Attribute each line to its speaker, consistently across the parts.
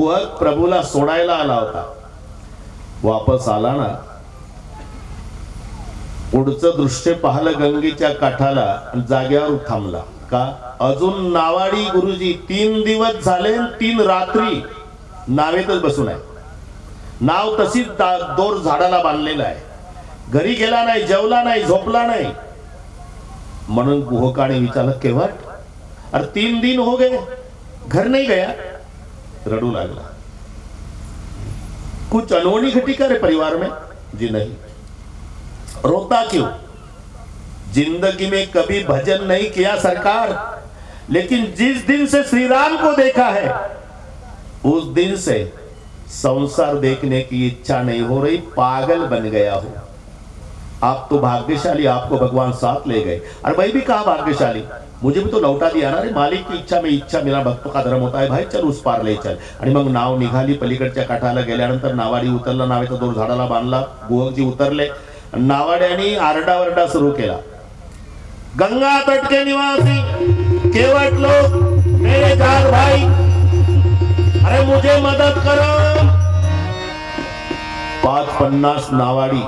Speaker 1: युवक प्रभूला सोडायला आला होता. वापस आला ना. पुढचं दृश्य पाहलं गंगेच्या काठाला जाग्यावर थांबला. का? अजून नावाडी गुरुजी तीन दिवस झाले तीन रात्री नावेतच बसून आहे. नाव तशीच दोर झाडाला बांधलेलं आहे. घरी गेला नाही जेवला नाही झोपला नाही. म्हणून गुहकाने विचारलं केव्हा? अरे तीन दिन हो गए. घर नाही गया. रडू लागला. कुछ अनोनी घटी करे परिवार में? जी नहीं। रोता क्यों? ज़िंदगी में कभी भजन नहीं किया सरकार, लेकिन जिस दिन से श्री राम को देखा है, उस दिन से संसार देखने की इच्छा नहीं हो रही, पागल बन गया हो। आप तो भाग्यशाली, आपको भगवान साथ ले गए। और भाई भी कहा भाग्यशाली मुझे भी तो लौटा दिया ना। अरे मालिक की इच्छा में इच्छा मेरा भक्त का धर्म होता है भाई। चल उस पार ले चल। आणि मग नाव निघाली पलीकडच्या काठाला गेल्यानंतर नावाडी उतरला नावेचा दोर झाडाला बांधला गुहकजी उतरले. नावाड्याने नावाड्यानी आरडावरडा सुरू केला. गंगा तट के निवासी केवट लोग मेरे चार भाई. अरे मुझे मदत करो. पाच पन्नास नावाडी.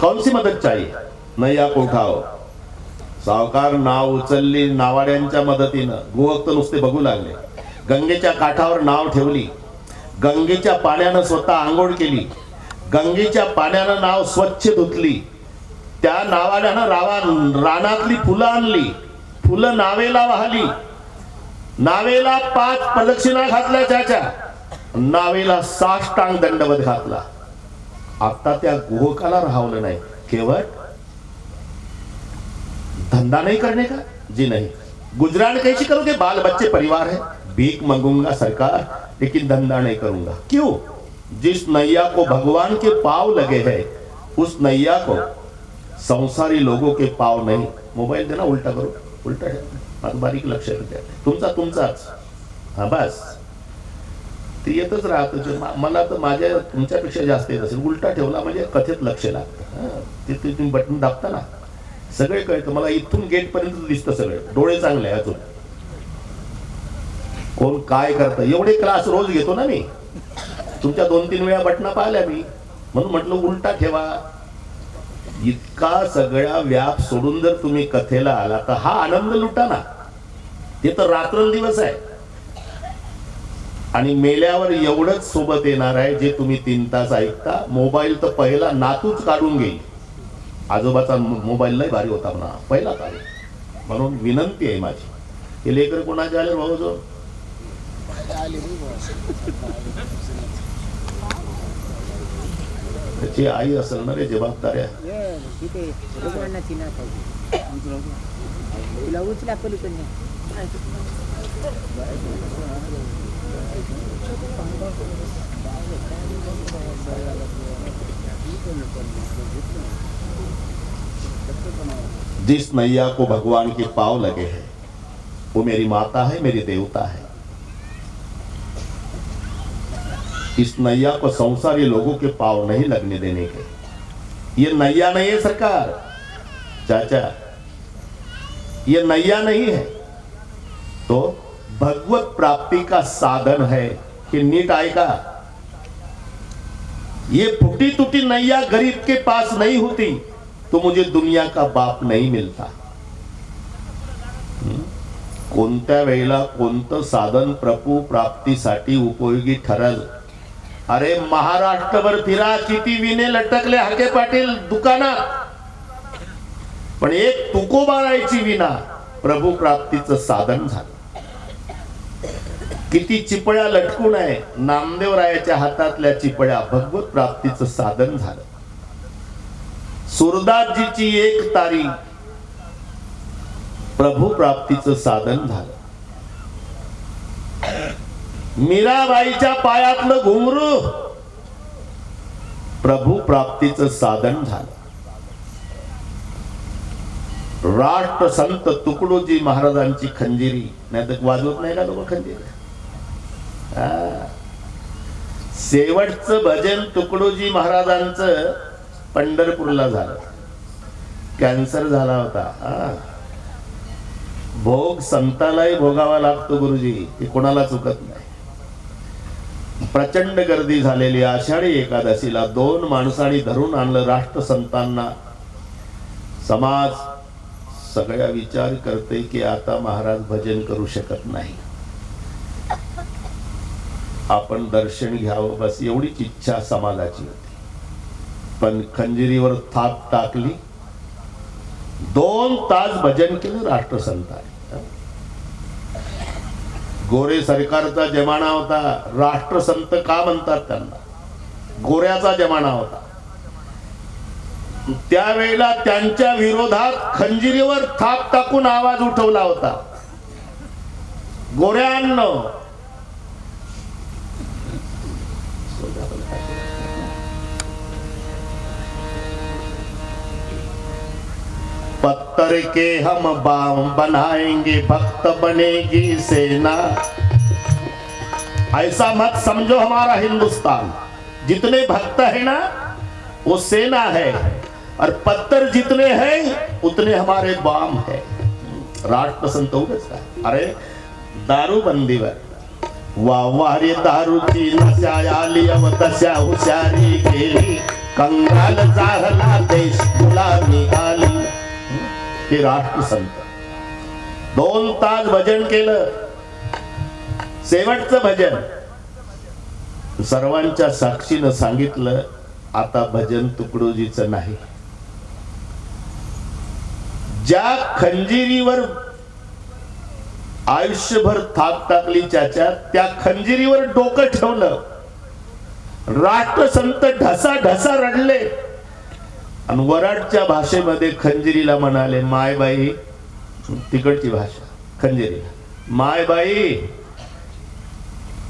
Speaker 1: कौन सी मदत चाहिए? नैया को सावकार नाव उचलली नावाड्यांच्या मदतीनं. गुहक तर नुसते बघू लागले. गंगेच्या काठावर नाव ठेवली. गंगेच्या पाण्यानं स्वतः आंघोळ केली. गंगेच्या पाण्यानं नाव स्वच्छ धुतली. त्या नावाड्यानं रावा रानातली फुलं आणली. फुलं नावेला वाहली. नावेला पाच प्रदक्षिणा घातल्या त्याच्या. नावेला साष्टांग दंडवत घातला. आता त्या गुहकाला राहवलं नाही. केवळ धंधा नहीं करने का? जी नहीं। गुजरान कैसे करोगे? बाल बच्चे परिवार है। भीख मंगूंगा सरकार लेकिन धंधा नहीं करूंगा। क्यों? जिस नैया को भगवान के पाव लगे हैं उस नैया को संसारी लोगों के पाव नहीं। मोबाईल देना उलटा करू। उलटा ठेवा. बारीक लक्ष द्या तुमचा तुमचाच हा। बस। ते येतच राहत मला तर माझ्या तुमच्यापेक्षा जास्त येत असेल. उलटा ठेवला म्हणजे कथेत लक्ष लागतं. ते तुम्ही बटन दाबता ना. सगळे कळतं. मला इथून गेट पर्यंत दिसतं सगळं. डोळे चांगले अजून. कोण काय करतं? एवढे क्लास रोज घेतो ना मी. तुमच्या दोन तीन वेळा बटना पाहिल्या मी. म्हणून म्हटलं उलटा ठेवा. इतका सगळा व्याप सोडून जर तुम्ही कथेला आला तर हा आनंद लुटा ना ते तर रात्रंदिवस आहे. आणि मेल्यावर एवढंच सोबत येणार आहे जे तुम्ही तीन तास ऐकता. मोबाईल तर पहिला नातूच काढून घेईल. आजोबाचा मोबाईल लय भारी होता म्हणा. पहिला काढ म्हणून विनंती आहे माझी. हे लेकर कोणाचे आले भाऊ जो त्याची आई असेल ना रे जबाबदाऱ्या जिस नैया को भगवान के पाव लगे हैं, वो मेरी माता है, मेरी देवता है। इस नैया को संसारी लोगों के पाव नहीं लगने देने के ये नैया नहीं है सरकार। चाचा, ये नैया नहीं है। तो भगवत प्राप्ति का साधन है कि नीट आएगा। ये फुटी टूटी नैया गरीब के पास नहीं होती। तो मुझे दुनिया का बाप नाही मिलता। कोणत्या वेळेला कोणतं साधन प्रभू प्राप्तीसाठी उपयोगी ठरल? अरे महाराष्ट्रभर फिरा किती विने लटकले हाके पाटील दुकानात. पण एक तुकोबारायची विना प्रभू प्राप्तीचं साधन झालं. किती चिपळ्या लटकून आहे नामदेवरायाच्या हातातल्या चिपळ्या भगवत प्राप्तीचं साधन झालं. सुरदासजीची एक तारी प्रभू प्राप्तीचं साधन झालं. मीराबाईच्या पायातलं घुमरू. प्रभू प्राप्तीचं साधन झालं. राष्ट्र संत तुकडोजी महाराजांची खंजिरी. नाही तर वाजवत नाही का लोक खंजिरी? शेवटचं भजन तुकडोजी महाराजांचं पंढरपूरला झालं. कॅन्सर झाला होता. भोग संतालाही भोगावा लागतो गुरुजी हे कोणाला चुकत नाही. प्रचंड गर्दी झालेली आषाढी एकादशीला दोन माणसांनी धरून आणलं राष्ट्रसंतांना समाज सगळ्या विचार करते की आता महाराज भजन करू शकत नाही. आपण दर्शन घ्यावं बस एवढीच इच्छा समाजाची होती. पण खंजिरीवर थाप टाकली. दोन तास भजन केलं राष्ट्रसंतांनी गोरे सरकारचा जमाना होता. राष्ट्रसंत का म्हणतात त्यांना? गोऱ्याचा जमाना होता. त्यावेळेला त्यांच्या विरोधात खंजिरीवर थाप टाकून आवाज उठवला होता. गोऱ्यांनो पत्थर के हम बाम बनाएँगे, भक्त बनेगी सेना। ऐसा मत समझो हमारा हिंदुस्तान। जितने भक्त है ना, वो सेना है, और पत्थर जितने हैं, उतने हमारे बाम है। राष्ट्र संत उगच काय अरे दारू बंदी वा वा रे दारूची नशा आली अव तशा हुशारी केली कंगाल जाहला, देश गुलामी आली। हे राष्ट्रसंत दोन तास भजन केलं. शेवटचं भजन. सर्वांच्या साक्षीनं सांगितलं आता भजन तुकडोजीच नाही. ज्या खंजिरीवर आयुष्यभर थाप टाकली त्याच्या त्या खंजिरीवर डोकं ठेवलं. राष्ट्रसंत ढसा ढसा रडले. आणि वराडच्या भाषेमध्ये खंजिरीला म्हणाले मायबाई. तिकडची भाषा खंजिरीला. मायबाई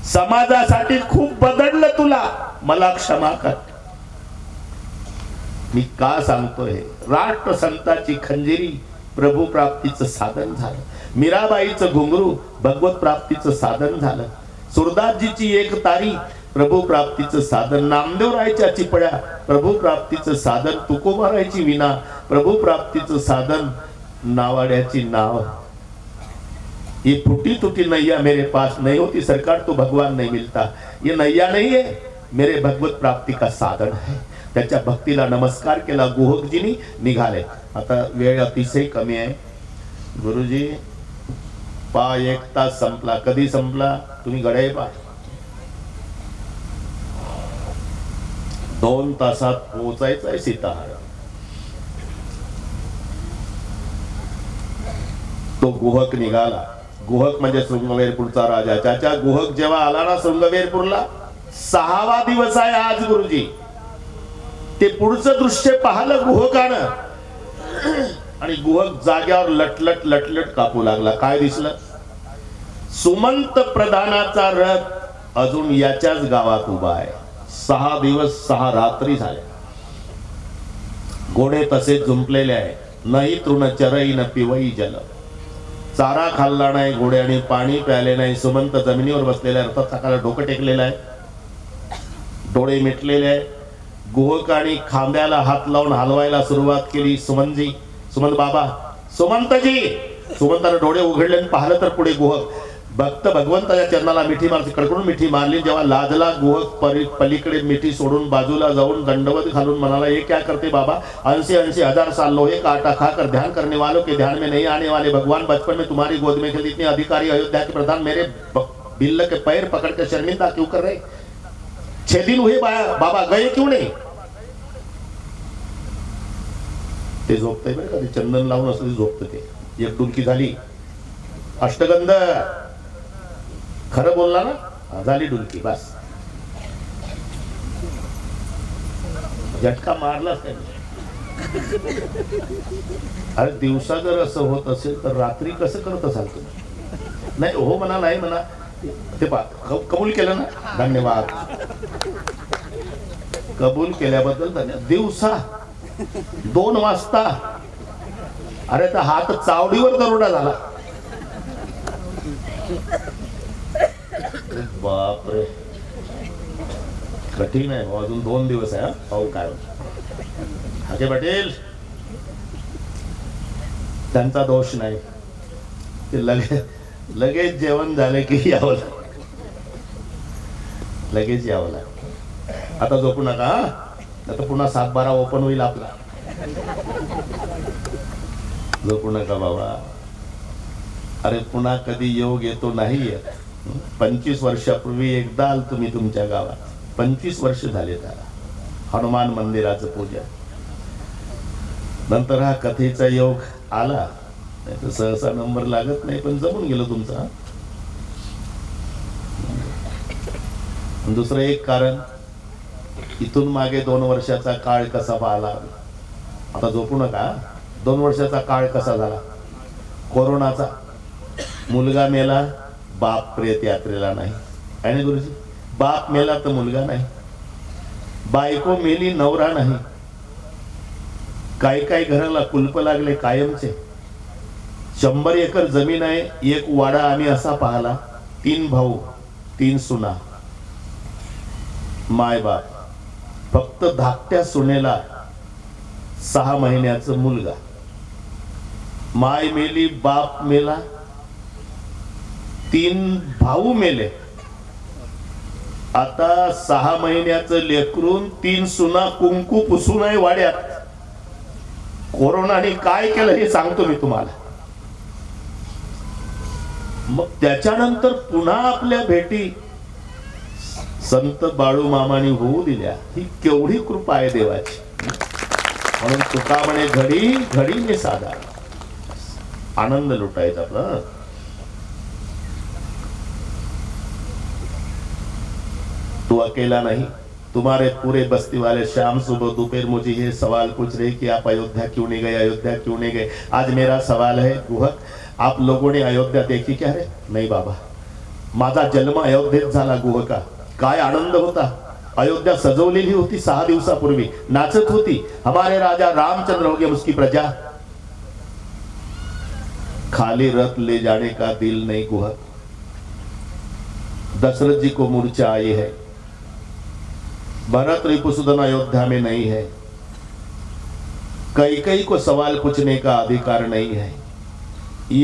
Speaker 1: समाजासाठी खूप बदललं तुला. मला क्षमा कर. मी का सांगतोय? राष्ट्रसंताची खंजिरी प्रभू प्राप्तीचं साधन झालं. मीराबाईचं घुंगरू भगवत प्राप्तीचं साधन झालं. सुरदासजीची एक तारी प्रभू प्राप्तीचं साधन नामदेव रायच्या चिपळ्या प्रभू प्राप्तीचं साधन तुकोबारायची विना. प्रभू प्राप्तीचं साधन नावाड्याची नाव. ये फूटी टूटी नैया मेरे पास नहीं होती. सरकार तो भगवान नहीं मिलता. ये नैया नहीं है मेरे भगवत प्राप्ती का साधन है. त्याच्या भक्तीला नमस्कार केला. गुहकजीनी निघाले. आता वेळ अतिशय कमी आहे. गुरुजी पा एक तास संपला. कधी संपला? तुम्ही गडाई पा दोन तासात पोहोचायचं आहे सीताहार तो गुहक निघाला. गुहक म्हणजे शृंगवेरपूरचा राजा. त्याच्या गुहक जेव्हा आला ना शृंगवेरपूरला सहावा दिवस आहे आज गुरुजी. ते पुढचं दृश्य पाहिलं गुहकानं. आणि गुहक जाग्यावर लटलट लटलट कापू लागला. काय दिसलं? सुमंत प्रधानाचा रथ अजून याच्याच गावात उभा आहे. सहा दिवस सहा रात्री झाल्या घोडे तसे जुंपलेले आहे नाही तृण चरई न पिवई जल. चारा खाल्ला नाही घोड्याने पाणी प्याले नाही. सुमंत जमिनीवर बसलेले रथात सकाळला डोकं टेकलेलं आहे. डोळे मिटलेले आहे गुहकाने खांद्याला हात लावून हलवायला सुरुवात केली सुमनजी. सुमंत बाबा सुमंतजी! सुमंताने डोळे उघडले आणि पाहिलं तर पुढे गुहक. भक्त भगवंताच्या चरणाला मिठी मारली कडकडून मिठी मारली. जेव्हा लाजला गुह परी पलीकडे मिठी सोडून बाजूला जाऊन दंडवत घालून म्हणाला ये क्या करते बाबा? ऐंशी ऐंशी हजार साल लोहे काटा खाकर ध्यान करने वालों के ध्यान में नहीं आने वाले भगवान बचपन में तुम्हारी गोद में खेलते इतने अधिकारी अयोध्या के प्रधान मेरे बिल्ल के पैर पकड़ के शर्मिंदा क्यों कर रहे? छह दिन हुए बाबा गए क्यों नहीं? ते झोपते बरं का ते चंदन लावून असं झोपत ते. एक डुलकी झाली. अष्टगंध. खरं बोलला ना झाली डुलकी बस. झटका मारलाच त्याने. अरे दिवसा जर असं होत असेल तर रात्री कसं करत असाल तुम्ही? नाही हो म्हणा नाही म्हणा. ते पा कबूल केलं ना? धन्यवाद. कबूल केल्याबद्दल धन्यवाद दिवसा. दोन वाजता. अरे तर हात चावडीवर दरोडा झाला. बापरे. कठीण आहे भाऊ. अजून दोन दिवस आहे भाऊ पाहू काय हाके पाटील. त्यांचा दोष नाही. ते लगे लगेच जेवण झाले की यावं लगेच यावं लागतं. आता झोपू नका आता पुन्हा सात बारा ओपन होईल आपला. झोपू नका बाबा. अरे पुन्हा कधी योग येतो नाही येत पंचवीस वर्षापूर्वी एकदा आल तुम्ही तुमच्या गावात. पंचवीस वर्ष झाले त्याला. हनुमान मंदिराचं पूजा नंतर हा कथेचा योग आला. नाही तर सहसा नंबर लागत नाही पण जमून गेलो तुमचा. दुसरं एक कारण इथून मागे दोन वर्षाचा काळ कसा पाहला आता झोपू नका दोन वर्षाचा काळ कसा झाला? कोरोनाचा. मुलगा मेला बाप प्रेत यात्रेला नाही आणि गुरुजी? बाप मेला तर मुलगा नाही. बायको मेली नवरा नाही. काही काही घराला कुलप लागले कायमचे. शंभर एकर जमीन आहे एक वाडा आम्ही असा पाहला. तीन भाऊ तीन सुना. माय बाप फक्त धाकट्या सुनेला सहा महिन्याचं मुलगा. माय मेली बाप मेला तीन भाऊ मेले. आता सहा महिन्याचं लेकरून तीन सुना कुंकू पुसूनही वाड्यात. कोरोनाने काय केलं हे सांगतो मी तुम्हाला. मग त्याच्यानंतर पुन्हा आपल्या भेटी. संत बाळू मामानी होऊ दिल्या. ही केवढी कृपा आहे देवाची. म्हणून तुका म्हणे घडी घडीने साधा. आनंद लुटायचा आपला तू अकेला नहीं. तुम्हारे पूरे बस्ती वाले शाम सुबह दोपहर मुझे ये सवाल पूछ रहे कि आप अयोध्या क्यों नहीं गए? अयोध्या क्यों नहीं गए? आज मेरा सवाल है गुहक आप लोगों ने अयोध्या देखी क्या रे नहीं बाबा। माझा जन्म अयोध्येत झाला गुहका. काय आनंद होता. अयोध्या सजवलेली होती सहा दिवसापूर्वी. नाचत होती. हमारे राजा रामचंद्र हो गए उसकी प्रजा. खाली रथ ले जाने का दिल नहीं गुहक. दशरथ जी को मूर्छा आई है। भरत रिपुसुदन अयोध्या में नहीं है। कई कई को सवाल पूछने का अधिकार नहीं है।